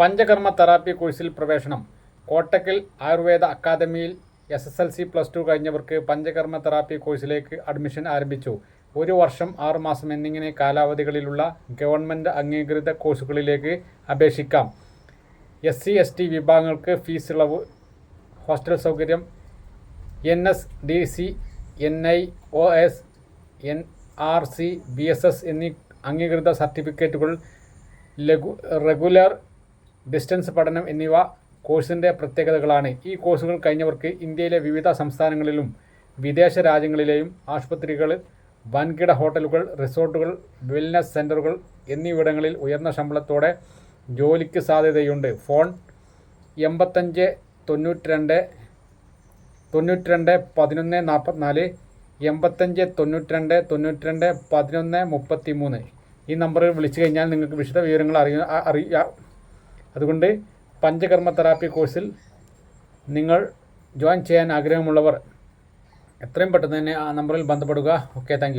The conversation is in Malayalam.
പഞ്ചകർമ്മ തെറാപ്പി കോഴ്സിൽ പ്രവേശനം. കോട്ടക്കൽ ആയുർവേദ അക്കാദമിയിൽ S S L C plus two കഴിഞ്ഞവർക്ക് panchakarma therapy കോഴ്സിലേക്ക് അഡ്മിഷൻ ആരംഭിച്ചു. ഒരു വർഷം ആറുമാസം എന്നിങ്ങനെ കാലാവധികളിലുള്ള ഗവൺമെന്റ് അംഗീകൃത കോഴ്സുകളിലേക്ക് അപേക്ഷിക്കാം. എസ് സി എസ് ടി വിഭാഗങ്ങൾക്ക് ഫീസ് ഇളവ് ഹോസ്റ്റൽ സൗകര്യം N S D C N I O S N R C B S S എന്നീ അംഗീകൃത സർട്ടിഫിക്കറ്റുകൾ ലഘു റെഗുലർ ഡിസ്റ്റൻസ് പഠനം എന്നിവ കോഴ്സിന്റെ പ്രത്യേകതകളാണ്. ഈ കോഴ്സുകൾ കഴിഞ്ഞവർക്ക് ഇന്ത്യയിലെ വിവിധ സംസ്ഥാനങ്ങളിലും വിദേശ രാജ്യങ്ങളിലെയും ആശുപത്രികൾ വൻകിട ഹോട്ടലുകൾ റിസോർട്ടുകൾ വെൽനസ് സെന്ററുകൾ എന്നിവിടങ്ങളിൽ ഉയർന്ന ശമ്പളത്തോടെ ജോലിക്ക് സാധ്യതയുണ്ട്. ഫോൺ എൺപത്തഞ്ച് തൊണ്ണൂറ്റി രണ്ട് തൊണ്ണൂറ്റി രണ്ട് പതിനൊന്ന് നാൽപ്പത്തിനാല് എൺപത്തഞ്ച് തൊണ്ണൂറ്റി രണ്ട് തൊണ്ണൂറ്റി രണ്ട് പതിനൊന്ന് മുപ്പത്തി മൂന്ന് ഈ നമ്പറിൽ വിളിച്ചു കഴിഞ്ഞാൽ നിങ്ങൾക്ക് വിശദ വിവരങ്ങൾ അറിയ അറിയാം അതുകൊണ്ട് പഞ്ചകർമ്മ തെറാപ്പി കോഴ്സിൽ നിങ്ങൾ ജോയിൻ ചെയ്യാൻ ആഗ്രഹമുള്ളവർ എത്രയും പെട്ടെന്ന് തന്നെ ആ നമ്പറിൽ ബന്ധപ്പെടുക. Okay thank